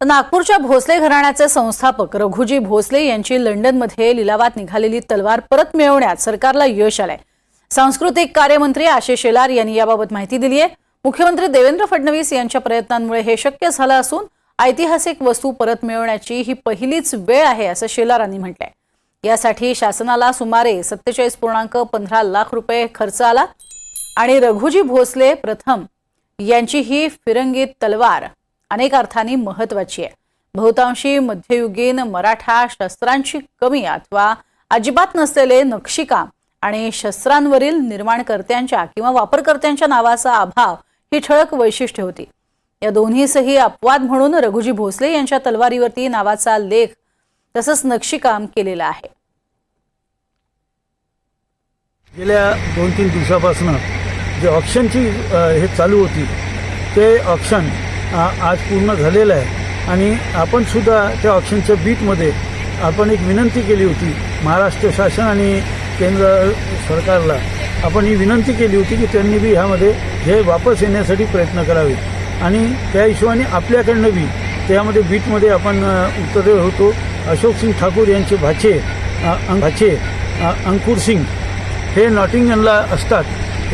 तर नागपूरच्या भोसले घराण्याचे संस्थापक रघुजी भोसले यांची लंडनमध्ये लिलावात निघालेली तलवार परत मिळवण्यात सरकारला यश आलंय. सांस्कृतिक कार्यमंत्री आशिष शेलार यांनी याबाबत माहिती दिली आहे. मुख्यमंत्री देवेंद्र फडणवीस यांच्या प्रयत्नांमुळे हे शक्य झालं असून ऐतिहासिक वस्तू परत मिळवण्याची ही पहिलीच वेळ आहे असं शेलारांनी म्हटलंय. यासाठी शासनाला सुमारे सत्तेचाळीस पूर्णांक पंधरा लाख रुपये खर्च आला आणि रघुजी भोसले प्रथम यांची ही फिरंगी तलवार अनेक अर्थांनी महत्वाची आहे. बहुतांशी मध्ययुगीन मराठा शस्त्रांची कमी अथवा अजिबात नसलेले नक्षीकाम आणि शस्त्रांवरील निर्माणकर्त्यांच्या किंवा वापरकर्त्यांच्या नावाचा अभाव ही ठळक वैशिष्ट्य होती. या दोन्हीसही अपवाद म्हणून रघुजी भोसले यांच्या तलवारीवरती नावाचा लेख तसंच नक्षीकाम केलेलं आहे. गेल्या दोन तीन दिवसापासून जे ऑप्शनची हे चालू होती ते ऑप्शन आज पूर्ण झालेलं आहे. आणि आपणसुद्धा त्या ऑप्शनच्या बीटमध्ये आपण एक विनंती केली होती महाराष्ट्र शासन आणि केंद्र सरकारला. आपण ही विनंती केली होती की त्यांनी बी ह्यामध्ये हे वापस येण्यासाठी प्रयत्न करावे. आणि त्या हिशोबाने आपल्याकडनं बी त्यामध्ये बीटमध्ये आपण उत्तरे होतो. अशोक सिंग ठाकूर यांचे भाचे भाचे अंकुर सिंग हे नॉटिंगनला असतात.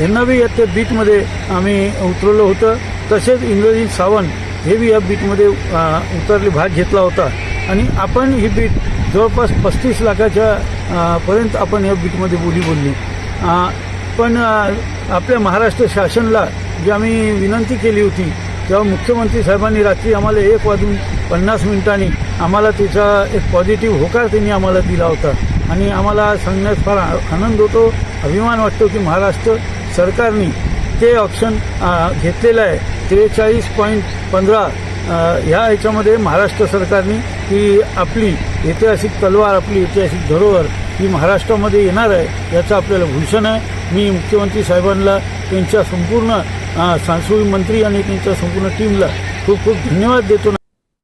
यांना बी या त्या बीटमध्ये आम्ही उतरवलं होतं. तसेच इंद्रजित सावंत हे बी या बीटमध्ये उतरले भाग घेतला होता. आणि आपण ही बीट जवळपास पस्तीस लाखाच्या पर्यंत आपण या बीटमध्ये बोली बोलली. पण आपल्या महाराष्ट्र शासनला जी आम्ही विनंती केली होती तेव्हा मुख्यमंत्री साहेबांनी रात्री आम्हाला एक वाजून पन्नास मिनिटांनी आम्हाला तिचा एक पॉझिटिव्ह होकार त्यांनी आम्हाला दिला होता. आणि आम्हाला सांगण्यात फार आ- आनंद होतो. अभिमान वाटतो की महाराष्ट्र सरकारने ते ऑप्शन घेतलेलं आहे. त्रेचाळीस पॉईंट पंधरा ह्या ह्याच्यामध्ये महाराष्ट्र सरकारने ही आपली ऐतिहासिक तलवार आपली ऐतिहासिक धरोहर ही महाराष्ट्रामध्ये येणार आहे याचं आपल्याला भूषण आहे. मी मुख्यमंत्री साहेबांना त्यांच्या संपूर्ण सांस्कृतिक मंत्री आणि त्यांच्या संपूर्ण टीमला खूप खूप धन्यवाद देतो.